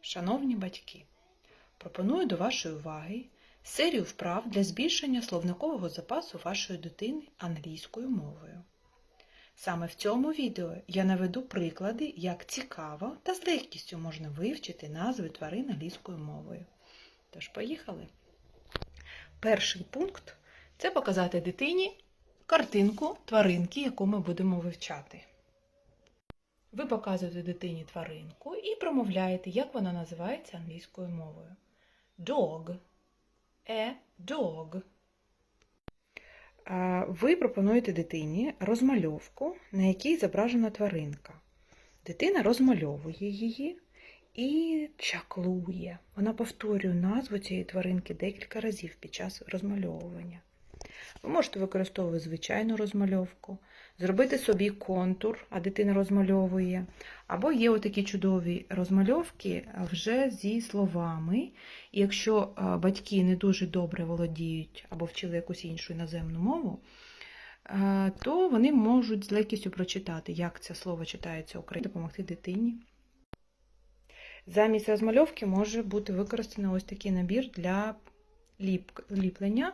Шановні батьки, пропоную до вашої уваги серію вправ для збільшення словникового запасу вашої дитини англійською мовою. Саме в цьому відео я наведу приклади, як цікаво та з легкістю можна вивчити назви тварин англійською мовою. Тож, поїхали! Перший пункт це показати дитині картинку тваринки, яку ми будемо вивчати. Ви показуєте дитині тваринку і промовляєте, як вона називається англійською мовою. Dog. A dog. Ви пропонуєте дитині розмальовку, на якій зображена тваринка. Дитина розмальовує її і чаклує. Вона повторює назву цієї тваринки декілька разів під час розмальовування. Ви можете використовувати звичайну розмальовку, зробити собі контур, а дитина розмальовує. Або є отакі чудові розмальовки вже зі словами. І якщо е, батьки не дуже добре володіють або вчили якусь іншу іноземну мову, е, то вони можуть з легкістю прочитати, як це слово читається Україною, допомогти дитині. Замість розмальовки може бути використаний ось такий набір для ліп... ліплення.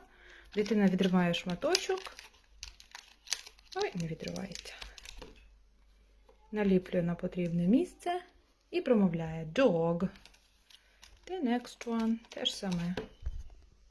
Дитина відриває шматочок. Ой, не відривається. Наліплює на потрібне місце і промовляє dog. The next one. Те ж саме.